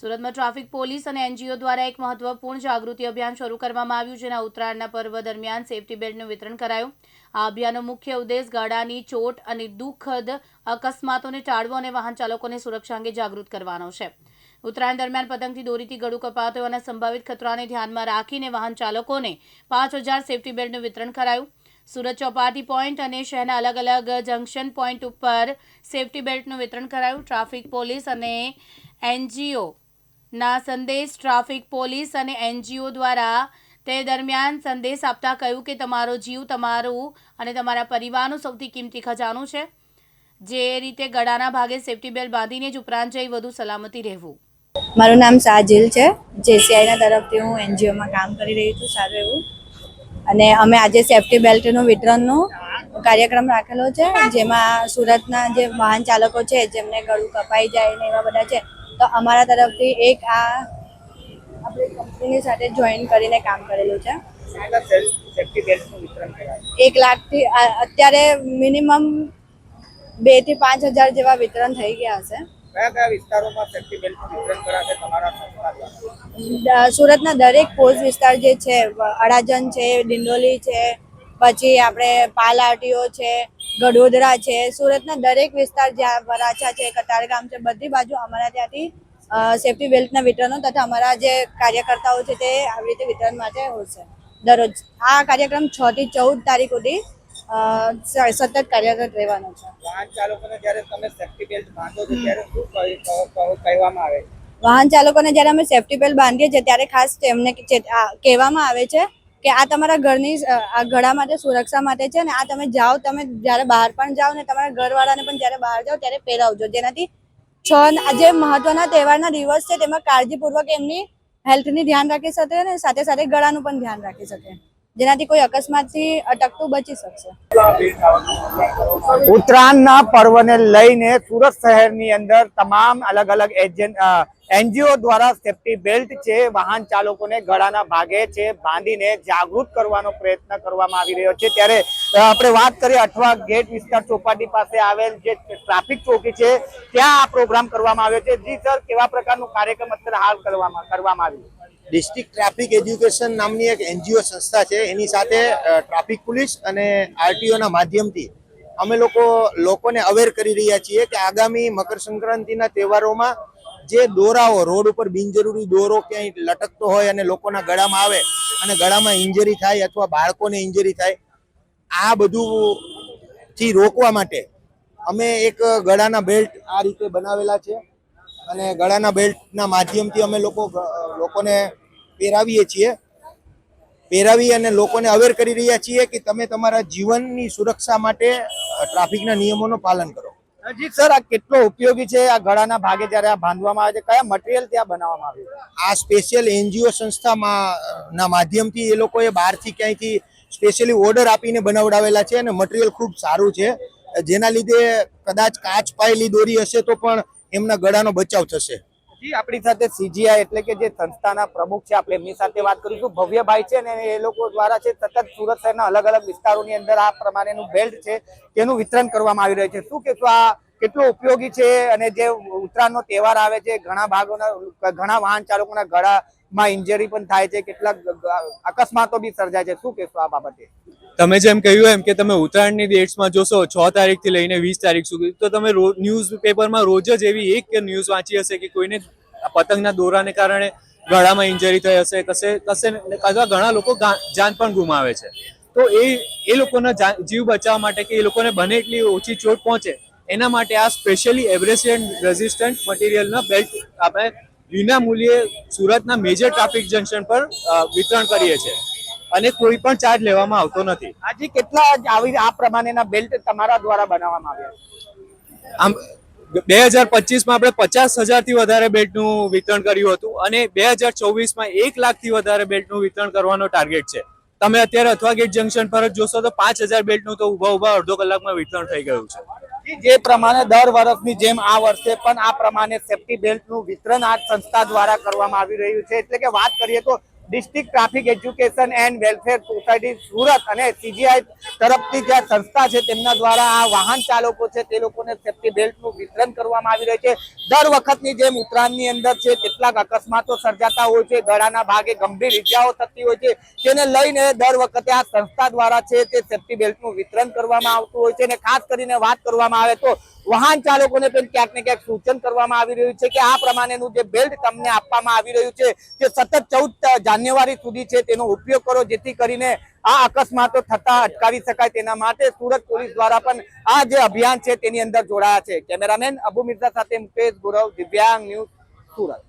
સુરતમાં traffic police અને NGO દ્વારા એક મહત્વપૂર્ણ જાગૃતિ અભિયાન શરૂ કરવામાં આવ્યું, જેના ઉત્તરાયણના પર્વ દરમિયાન સેફટી બેલ્ટનું વિતરણ કરાયું. આ અભિયાનનો મુખ્ય ઉદ્દેશ ગાડાની ચોટ અને દુઃખદ અકસ્માતોને ટાળવો અને વાહન ચાલકોને સુરક્ષા અંગે જાગૃત કરવાનો છે. ઉત્તરાયણ દરમિયાન પતંગથી દોરીથી ગળું કપાતો હોવાના સંભવિત ખતરાને ધ્યાનમાં રાખીને વાહન ચાલકોને પાંચ હજાર સેફટી બેલ્ટનું વિતરણ કરાયું. સુરત ચોપાટી પોઈન્ટ અને શહેરના અલગ અલગ જંકશન પોઈન્ટ ઉપર સેફટી બેલ્ટનું વિતરણ કરાયું. ટ્રાફિક પોલીસ અને એનજીઓ ના સંદેશ, ટ્રાફિક પોલીસ અને એનજીઓ દ્વારા તે દરમિયાન સંદેશ આપતા કહ્યું કે તમારો જીવ, તમારું અને તમારા પરિવારનું સૌથી કિંમતી ખજાનું છે. જે રીતે ગળાના ભાગે સેફટી બેલ્ટ બાંધીને જ ઉપરાંત જઈ વધુ સલામતી રહેવું. મારું નામ સાજિલ છે. જેસીઆઈના તરફથી હું એનજીઓમાં કામ કરી રહી છું, સારું એવું. અને અમે આજે સેફટી બેલ્ટનું વિતરણનો કાર્યક્રમ રાખેલો છે. જેમાં સુરતના જે વાહન ચાલકો છે, જેમને ગળું કપાઈ જાય ને એવા બધા છે તો અમારા તરફથી એક આ આપણી કંપનીની સાથે જોઈન કરીને કામ કરેલું છે. એક લાખથી અત્યારે મિનિમમ બેથી પાંચ હજાર જેવા વિતરણ થઈ ગયા હશે. કયા કયા વિસ્તારોમાં સેફ્ટી બેલ્ટનું વિતરણ કરાશે તમારા સંસ્થા દ્વારા? સુરતના દરેક પોસ્ટ વિસ્તાર જે છે અડાજન છે ડિંડોલી છે પછી આપણે પાલ આરટીઓ છે ગડોદરા છે સુરતના દરેક વિસ્તાર જ્યાં વરાછા છે કતારગામ છે બધી બાજુ અમારા ત્યાંથી સેફ્ટી બેલ્ટના વિતરણો તથા અમારા જે કાર્યકર્તાઓ છે તે આવી રીતે વિતરણ માટે હોશે દરરોજ. આ કાર્યક્રમ છ થી ચૌદ તારીખ સુધી સતત કાર્યરત રહેવાનો છે. વાહન ચાલકોને જ્યારે તમે સેફ્ટી બેલ્ટ બાંધો છો ત્યારે શું કહી- કહો- કહો- કહેવામાં આવે? વાહન ચાલકોને જ્યારે અમે સેફ્ટી બેલ્ટ બાંધીએ છીએ ત્યારે ખાસ તેમને કહેવામાં આવે છે કે આ તમારા ઘરની ગળા માટે સુરક્ષા માટે છે ને આ તમે જાઓ, તમે જ્યારે બહાર પણ જાઓ ને તમારા ઘરવાળાને પણ જ્યારે બહાર જાઓ ત્યારે પહેરાવજો. જેનાથી છ જે મહત્વના તહેવારના દિવસ છે તેમાં કાળજીપૂર્વક એમની હેલ્થની ધ્યાન રાખી શકે ને સાથે સાથે ગળાનું પણ ધ્યાન રાખી શકે. જેનાથી કોઈ અકસ્માતથી અટકતું બચી શકશે. ઉત્તરાયણના પર્વને લઈને સુરત શહેરની અંદર તમામ અલગ અલગ એનજીઓ દ્વારા સેફટી બેલ્ટ છે, વાહન ચાલકોને ગળાના ભાગે છે, બાંધીને જાગૃત કરવાનો પ્રયત્ન કરવામાં આવી રહ્યો છે. ત્યારે આપણે વાત કરીએ અઠવા ગેટ વિસ્તાર ચોપાટી પાસે આવેલ જે ટ્રાફિક ચોકી છે, ત્યાં આ પ્રોગ્રામ કરવામાં આવ્યો છે. જી સર, કેવા પ્રકારનું કાર્યક્રમ અત્યારે હાલ કરવામાં કરવામાં આવ્યું? ડિસ્ટ્રિક્ટ ટ્રાફિક એજ્યુકેશન નામની એક એનજીઓ સંસ્થા છે. એની સાથે ટ્રાફિક પોલીસ અને આરટીઓના માધ્યમથી અમે લોકો લોકોને અવેર કરી રહ્યા છીએ કે આગામી મકર સંક્રાંતિના તહેવારોમાં જે દોરાઓ, રોડ ઉપર બિનજરૂરી દોરો ક્યાંય લટકતો હોય અને લોકોના ગળામાં આવે અને ગળામાં ઇન્જરી થાય અથવા બાળકોને ઇન્જરી થાય, આ બધું થી રોકવા માટે અમે એક ગળાના બેલ્ટ આ રીતે બનાવેલા છે અને ગળાના બેલ્ટના માધ્યમથી અમે લોકો લોકોને પહેરાવીએ છીએ. પહેરાવી અને લોકોને અવેર કરી રહ્યા છીએ કે તમે તમારા જીવનની સુરક્ષા માટે ટ્રાફિકના નિયમોનું પાલન કરો. અજીત સર આ કેટલો ઉપયોગી છે? આ ગળાના ભાગે જ્યારે આ બાંધવામાં આવે છે કયા મટીરિયલ ત્યાં બનાવવામાં આવ્યું આ સ્પેશિયલ એનજીઓ સંસ્થામાં ના માધ્યમથી એ લોકોએ બહારથી ક્યાંયથી સ્પેશિયલી ઓર્ડર આપીને બનાવડાવેલા છે અને મટીરિયલ ખૂબ સારું છે. જેના લીધે કદાચ કાચ પાયેલી દોરી હશે તો પણ એમના ગળાનો બચાવ થશે. જી આપણી સાથે સીજીઆઈ એટલે કે જે સંસ્થાના પ્રમુખ છે, આપણે એમની સાથે વાત કરીશું. ભવ્યભાઈ છે ને એ લોકો દ્વારા છે સતત સુરત શહેરના અલગ અલગ વિસ્તારોની અંદર આ પ્રમાણેનું બેલ્ટ છે, તેનું વિતરણ કરવામાં આવી રહ્યું છે. શું કહેશો આ કેટલો ઉપયોગી છે અને જે ઉત્તરાયણનો તહેવાર આવે છે, ઘણા ભાગોના, ઘણા વાહન ચાલકોના ગળામાં ઇન્જરી પણ થાય છે, કેટલાક અકસ્માતો બી સર્જાય છે. શું કહેશો આ બાબતે? તમે જેમ કહ્યું એમ કે તમે ઉત્તરાયણની ડેટ્સમાં જોશો, છ તારીખથી લઈને વીસ તારીખ સુધી, તો તમે ન્યૂઝ પેપરમાં રોજ જ એવી એક ન્યૂઝ વાંચી હશે કે કોઈને પતંગના દોરાને કારણે ગળામાં ઇન્જરી થઈ હશે, કશે કશે અથવા ઘણા લોકો જાન પણ ગુમાવે છે. તો એ એ લોકોના જીવ બચાવવા માટે કે એ લોકોને બને એટલી ઓછી ચોટ પહોંચે, એના માટે આ સ્પેશિયલી એબ્રેસિયન રેઝિસ્ટન્ટ મટીરિયલના બેલ્ટ આપણે વિના મૂલ્યે સુરતના મેજર ટ્રાફિક જંકશન પર વિતરણ કરીએ છીએ. અને કોઈ પણ ચાર્જ લેવામાં આવતો નથી. આજે કેટલા આવી આ પ્રમાણેના બેલ્ટ તમારા દ્વારા બનાવવામાં આવ્યા? આમ બે હજાર પચીસમાં આપણે પચાસ હજારથી વધારે બેલ્ટનું વિતરણ કર્યું હતું અને બે હજાર ચોવીસમાં એક લાખથી વધારે બેલ્ટનું વિતરણ કરવાનો ટાર્ગેટ છે. તમે અત્યારે અથવા ગેટ જંકશન પર જ જોશો તો પાંચ હજાર બેલ્ટનું તો ઊભા ઊભા અડધો કલાકમાં વિતરણ થઈ ગયું છે. જી, પ્રમાણે દર વર્ષની જેમ આ વર્ષે પણ આ પ્રમાણે સેફટી બેલ્ટનું વિતરણ આ સંસ્થા દ્વારા કરવામાં આવી રહ્યું છે. એટલે કે વાત કરીએ તો district traffic education and welfare society Surat અને સીજીઆઈ તરફથી જે સંસ્થા છે તેમના દ્વારા આ વાહન ચાલકો છે તે લોકોને સેફ્ટી બેલ્ટનું વિતરણ કરવામાં આવી રહ્યું છે. દર વખતની જેમ ઉત્તરાયણની અંદર છે કેટલાક અકસ્માતો સર્જાતા હોય છે, ગળાના ભાગે ગંભીર ઇજાઓ થતી હોય છે. તેને લઈને દર વખતે આ સંસ્થા દ્વારા છે તે સેફ્ટી બેલ્ટનું વિતરણ કરવામાં આવતું હોય છે અને ખાસ કરીને વાત કરવામાં આવે તો વાહન ચાલકોને પણ ક્યાંક ને ક્યાંક સૂચન કરવામાં આવી રહ્યું છે કે આ પ્રમાણેનું જે બેલ્ટ તમને આપવામાં આવી રહ્યું છે તે સતત ચૌદ જાન્યુઆરી સુધી છે, તેનો ઉપયોગ કરો જેથી કરીને આ અકસ્માતો થતા અટકાવી શકાય તેના માટે સુરત પોલીસ દ્વારા પણ આ જે અભિયાન છે તેની અંદર જોડાયા છે. કેમેરામેન અબુ મિર્ઝા સાથે મુકેશ ગુરવ, દિવ્યાંગ ન્યૂઝ સુરત.